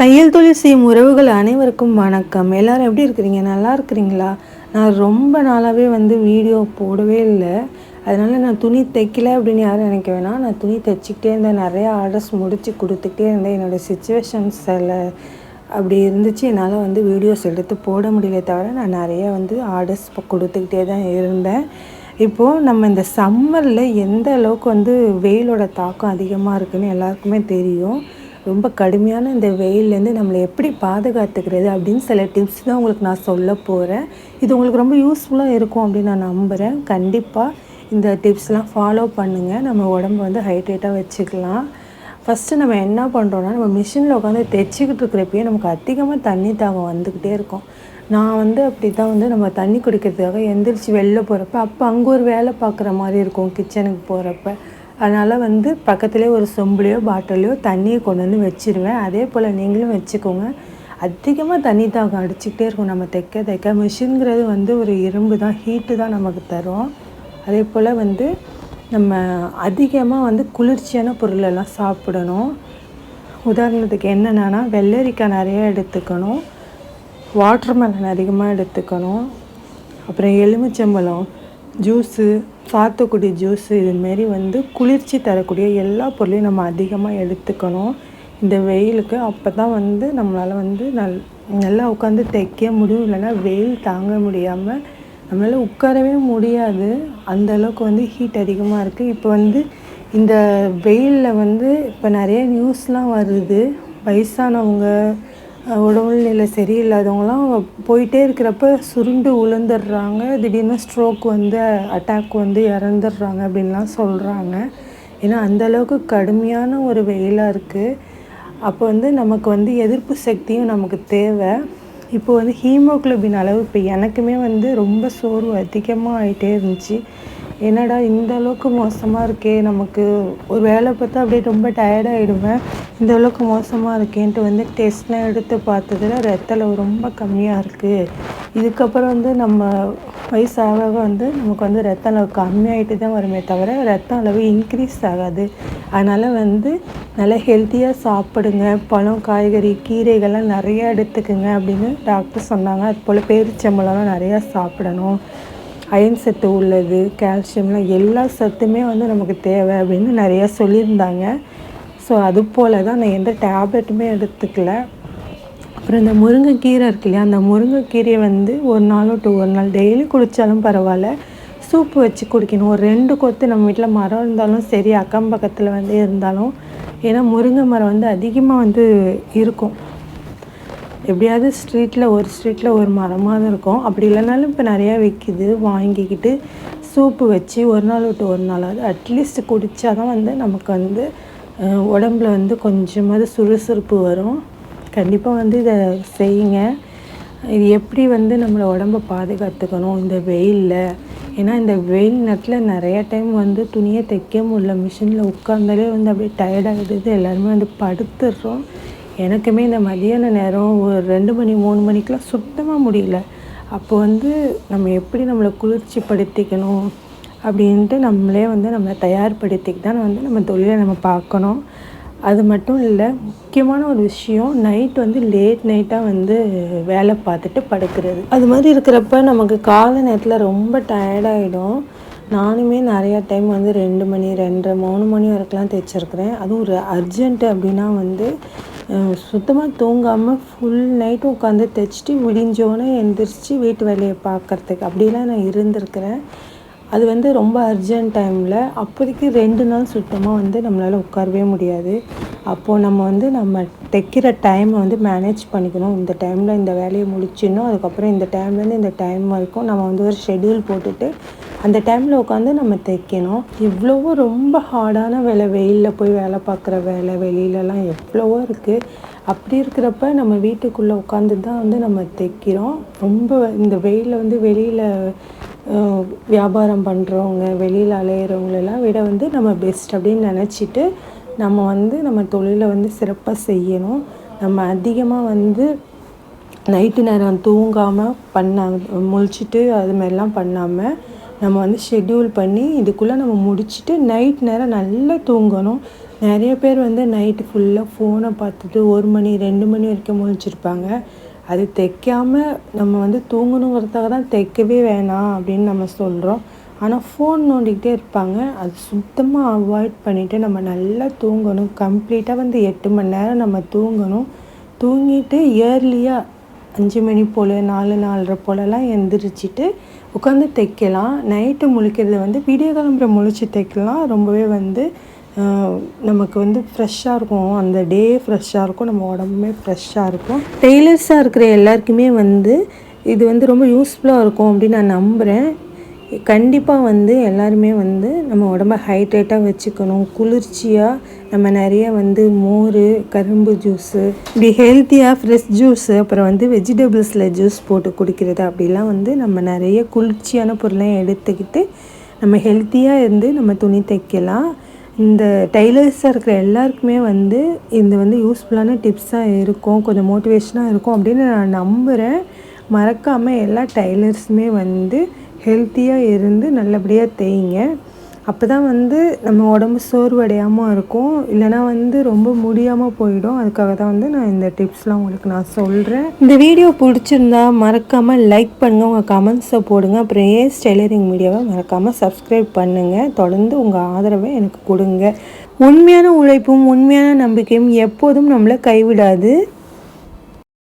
தையல் தொழில் செய்யும் உறவுகள் அனைவருக்கும் வணக்கம். எல்லாரும் எப்படி இருக்கிறீங்க? நல்லா இருக்கிறீங்களா? நான் ரொம்ப நாளாகவே வந்து வீடியோ போடவே இல்லை. அதனால் நான் துணி தைக்கல அப்படின்னு யாரும் நினைக்க வேணாம். நான் துணி தைச்சிக்கிட்டே இருந்தேன். நிறையா ஆர்டர்ஸ் முடித்து கொடுத்துக்கிட்டே இருந்தேன். என்னோடய சுச்சுவேஷன்ஸில் அப்படி இருந்துச்சு. என்னால் வந்து வீடியோஸ் எடுத்து போட முடியல தவிர நான் நிறைய வந்து ஆர்டர்ஸ் கொடுத்துக்கிட்டே தான் இருந்தேன். இப்போது நம்ம இந்த சம்மரில் எந்த அளவுக்கு வந்து வெயிலோட தாக்கம் அதிகமாக இருக்குதுன்னு எல்லாருக்குமே தெரியும். ரொம்ப கடுமையான இந்த வெயிலேருந்து நம்மளை எப்படி பாதுகாத்துக்கிறது அப்படின்னு சில டிப்ஸ் தான் உங்களுக்கு நான் சொல்ல போகிறேன் இது உங்களுக்கு ரொம்ப யூஸ்ஃபுல்லாக இருக்கும் அப்படின்னு நான் நம்புகிறேன் கண்டிப்பாக இந்த டிப்ஸ்லாம் ஃபாலோ பண்ணுங்கள் நம்ம உடம்பு வந்து ஹைட்ரேட்டாக வச்சுக்கலாம். ஃபஸ்ட்டு நம்ம என்ன பண்ணுறோன்னா நம்ம மிஷினில் உட்காந்து தைச்சிக்கிட்டு இருக்கிறப்பயே நமக்கு அதிகமாக தண்ணி தாகம் வந்துக்கிட்டே இருக்கும். நான் வந்து அப்படி தான் வந்து நம்ம தண்ணி குடிக்கிறதுக்காக எந்திரிச்சு வெளில போகிறப்ப அப்போ அங்கே ஒரு வேலை பார்க்குற மாதிரி இருக்கும் கிச்சனுக்கு போகிறப்ப அதனால் வந்து பக்கத்துலேயே ஒரு சொம்புலையோ பாட்டிலையோ தண்ணியை கொண்டு வந்து வச்சிருவேன். அதே போல் நீங்களும் வச்சுக்கோங்க. அதிகமாக தண்ணி தாகம் அடிச்சுக்கிட்டே இருக்கும் நம்ம தைக்க தைக்க மிஷின்ங்கிறது வந்து ஒரு இரும்பு தான் ஹீட்டு தான் நமக்கு தரும். அதே போல் வந்து நம்ம அதிகமாக வந்து குளிர்ச்சியான பொருளெல்லாம் சாப்பிடணும். உதாரணத்துக்கு என்னென்னா வெள்ளரிக்காய் நிறைய எடுத்துக்கணும். வாட்டர் மெலன் அதிகமாக எடுத்துக்கணும். அப்புறம் எலுமிச்சம்பழம். ஜூஸு சாத்துக்குடி ஜூஸு இதுமாரி வந்து குளிர்ச்சி தரக்கூடிய எல்லா பொருளையும் நம்ம அதிகமாக எடுத்துக்கணும். இந்த வெயிலுக்கு அப்போ தான் வந்து நம்மளால் வந்து நல் நல்லா உட்காந்து தைக்க முடியும். இல்லைன்னா வெயில் தாங்க முடியாமல் நம்மளால் உட்காரவே முடியாது. அந்த அளவுக்கு வந்து ஹீட் அதிகமாக இருக்குது இப்போ வந்து இந்த வெயிலில் வந்து இப்போ நிறைய நியூஸ்லாம் வருது. வயசானவங்க உடல்நிலை சரியில்லாதவங்களாம் போயிட்டே இருக்கிறப்ப சுருண்டு உளுந்துடுறாங்க. திடீர்னு ஸ்ட்ரோக் வந்து அட்டாக் வந்து இறந்துடுறாங்க அப்படின்லாம் சொல்கிறாங்க ஏன்னா அந்தளவுக்கு கடுமையான ஒரு வெயிலாக இருக்குது அப்போ வந்து நமக்கு வந்து எதிர்ப்பு சக்தியும் நமக்கு தேவை. இப்போ வந்து ஹீமோக்ளோபின் அளவு இப்போ எனக்குமே வந்து ரொம்ப சோர்வு அதிகமாக ஆகிட்டே இருந்துச்சு. என்னடா இந்த அளவுக்கு மோசமாக இருக்கே? நமக்கு ஒரு வேலை பார்த்தா அப்படியே ரொம்ப டயர்டாகிடுவேன் இந்த அளவுக்கு மோசமாக இருக்கேன்ட்டு வந்து டெஸ்ட்லாம் எடுத்து பார்த்ததில் ரத்த அளவு ரொம்ப கம்மியாக இருக்குது இதுக்கப்புறம் வந்து நம்ம வயசாக வந்து நமக்கு வந்து ரத்த அளவு கம்மியாகிட்டு தான் வருமே தவிர ரத்த அளவு இன்க்ரீஸ் ஆகாது. அதனால் வந்து நல்லா ஹெல்த்தியாக சாப்பிடுங்க. பழம் காய்கறி கீரைகள்லாம் நிறையா எடுத்துக்குங்க அப்படின்னு டாக்டர் சொன்னாங்க. அது போல் பேரிச்சம்பழம்லாம் நிறையா சாப்பிடணும். அயன் சத்து உள்ளது கால்சியம்லாம் எல்லா சத்துமே வந்து நமக்கு தேவை அப்படின்னு நிறையா சொல்லியிருந்தாங்க. ஸோ அது போல் தான் நான் எந்த டேப்லெட்டுமே எடுத்துக்கல. அப்புறம் இந்த முருங்கைக்கீரை இருக்கு இல்லையா அந்த முருங்கைக்கீரையை வந்து ஒரு நாள் டூ ஒரு நாள் டெய்லி குடித்தாலும் பரவாயில்ல. சூப்பு வச்சு குடிக்கணும். ஒரு ரெண்டு கொத்து நம்ம வீட்டில் மரம் இருந்தாலும் சரி அக்கம் பக்கத்தில் வந்து இருந்தாலும் ஏன்னா முருங்கை மரம் வந்து அதிகமாக வந்து இருக்கும். எப்படியாவது ஸ்ட்ரீட்டில் ஒரு ஸ்ட்ரீட்டில் ஒரு மரமாக தான் இருக்கும். அப்படி இல்லைனாலும் இப்போ நிறையா விற்கிது வாங்கிக்கிட்டு சூப்பு வச்சு ஒரு நாள் விட்டு ஒரு நாளாவது அட்லீஸ்ட் குடித்தா தான் வந்து நமக்கு வந்து உடம்புல வந்து கொஞ்சமாவது சுறுசுறுப்பு வரும். கண்டிப்பாக வந்து இதை செய்யுங்க. இது எப்படி வந்து நம்மளை உடம்பை பாதுகாத்துக்கணும் இந்த வெயிலில்? ஏன்னா இந்த வெயில் நேரத்தில் நிறைய டைம் வந்து துணியை தைக்க முடியல. மிஷினில் உட்காந்தாலே வந்து அப்படியே டயர்டாகிடுது எல்லாருமே வந்து படுத்துடுறோம் எனக்குமே இந்த மதியான நேரம் ஒரு ரெண்டு மணி மூணு மணிக்கெலாம் சுத்தமாக முடியல. அப்போ வந்து நம்ம எப்படி நம்மளை குளிர்ச்சிப்படுத்திக்கணும் அப்படின்ட்டு நம்மளே வந்து நம்மளை தயார்படுத்திக்கு தான் வந்து நம்ம தொழிலை நம்ம பார்க்கணும். அது மட்டும் இல்லை முக்கியமான ஒரு விஷயம் நைட் வந்து லேட் நைட்டாக வந்து வேலை பார்த்துட்டு படுக்கிறது. அது மாதிரி இருக்கிறப்ப நமக்கு காலை நேரத்தில் ரொம்ப டயர்டாகிடும் நானுமே நிறையா டைம் வந்து ரெண்டு மணி ரெண்டரை மூணு மணி வரைக்கும்லாம் தைச்சிருக்கிறேன் அதுவும் ஒரு அர்ஜென்ட்டு அப்படின்னா வந்து சுத்தமாக தூங்காமல் ஃபுல் நைட்டும் உட்காந்து தைச்சிட்டு விடிஞ்சோன்னே எந்திரிச்சு வீட்டு வேலையை பார்க்குறதுக்கு அப்படிலாம் நான் இருந்திருக்கிறேன். அது வந்து ரொம்ப அர்ஜென்ட் டைமில் அப்போதைக்கு ரெண்டு நாள் சுத்தமாக வந்து நம்மளால் உட்காரவே முடியாது. அப்போது நம்ம வந்து நம்ம தைக்கிற டைமை வந்து மேனேஜ் பண்ணிக்கணும். இந்த டைமில் இந்த வேலையை முடிச்சிடணும். அதுக்கப்புறம் இந்த டைம்லேருந்து இந்த டைம் வரைக்கும் நம்ம வந்து ஒரு ஷெடியூல் போட்டுட்டு அந்த டைமில் உட்காந்து நம்ம தைக்கணும். எவ்வளவோ ரொம்ப ஹார்டான வேலை. வெயிலில் போய் வேலை பார்க்குற வேலை வெளியிலலாம் எவ்வளவோ இருக்குது அப்படி இருக்கிறப்ப நம்ம வீட்டுக்குள்ளே உட்காந்து தான் வந்து நம்ம தைக்கிறோம். ரொம்ப இந்த வெயிலில் வந்து வெளியில் வியாபாரம் பண்ணுறவங்க வெளியில் அலையிறவங்களெல்லாம் விட வந்து நம்ம பெஸ்ட் அப்படின்னு நினச்சிட்டு நம்ம வந்து நம்ம தொழிலை வந்து சிறப்பாக செய்யணும். நம்ம அதிகமாக வந்து நைட்டு நேரம் தூங்காமல் பண்ண முழிச்சிட்டு அது மாதிரிலாம் பண்ணாமல் நம்ம வந்து ஷெட்யூல் பண்ணி இதுக்குள்ளே நம்ம முடிச்சுட்டு நைட் நேரம் நல்லா தூங்கணும். நிறைய பேர் வந்து நைட்டு ஃபுல்லாக ஃபோனை பார்த்துட்டு ஒரு மணி ரெண்டு மணி வரைக்கும் முழிச்சிருப்பாங்க. அது தைக்காமல் நம்ம வந்து தூங்கணுங்கிறதுக்காக தான் தைக்கவே வேணாம் அப்படின்னு நம்ம சொல்கிறோம் ஆனால் ஃபோன் நோண்டிக்கிட்டே இருப்பாங்க. அது சுத்தமாக அவாய்ட் பண்ணிவிட்டு நம்ம நல்லா தூங்கணும். கம்ப்ளீட்டாக வந்து எட்டு மணி நேரம் நம்ம தூங்கணும். தூங்கிட்டு இயர்லியாக அஞ்சு மணி போல் நாலு நாலரை போலலாம் எந்திரிச்சிட்டு உட்காந்து தைக்கலாம். நைட்டு முழிக்கிறது வந்து விடிய கிளம்புற முழிச்சு தைக்கலாம். ரொம்பவே வந்து நமக்கு வந்து ஃப்ரெஷ்ஷாக இருக்கும். அந்த டே ஃப்ரெஷ்ஷாக இருக்கும். நம்ம உடம்புமே ஃப்ரெஷ்ஷாக இருக்கும். டெய்லர்ஸாக இருக்கிற எல்லாருக்குமே வந்து இது வந்து ரொம்ப யூஸ்ஃபுல்லாக இருக்கும் அப்படின்னு நான் நம்புகிறேன் கண்டிப்பாக வந்து எல்லாருமே வந்து நம்ம உடம்ப ஹைட்ரேட்டாக வச்சுக்கணும். குளிர்ச்சியாக நம்ம நிறைய வந்து மோர் கரும்பு ஜூஸு இப்படி ஹெல்த்தியாக ஃப்ரெஷ் ஜூஸு அப்புறம் வந்து வெஜிடபிள்ஸில் ஜூஸ் போட்டு குடிக்கிறது அப்படிலாம் வந்து நம்ம நிறைய குளிர்ச்சியான பொருளை எடுத்துக்கிட்டு நம்ம ஹெல்த்தியாக இருந்து நம்ம துணி தைக்கலாம். இந்த டைலர்ஸாக இருக்கிற எல்லாருக்குமே வந்து இது வந்து யூஸ்ஃபுல்லான டிப்ஸாக இருக்கும். கொஞ்சம் மோட்டிவேஷனாக இருக்கும் அப்படின்னு நான் நம்புகிறேன் மறக்காமல் எல்லா டைலர்ஸுமே வந்து ஹெல்த்தியாக இருந்து நல்லபடியாக தேய்ங்க. அப்போ தான் வந்து நம்ம உடம்பு சோர்வடையாமல் இருக்கும். இல்லைனா வந்து ரொம்ப முடியாமல் போயிடும். அதுக்காக தான் வந்து நான் இந்த டிப்ஸ்லாம் உங்களுக்கு நான் சொல்கிறேன் இந்த வீடியோ பிடிச்சிருந்தா மறக்காமல் லைக் பண்ணுங்கள் உங்கள் கமெண்ட்ஸை போடுங்க. அப்புறம் ஏஸ் டெய்லரிங் மீடியாவை மறக்காமல் சப்ஸ்கிரைப் பண்ணுங்கள் தொடர்ந்து உங்கள் ஆதரவை எனக்கு கொடுங்க. உண்மையான உழைப்பும் உண்மையான நம்பிக்கையும் எப்போதும் நம்மளை கைவிடாது.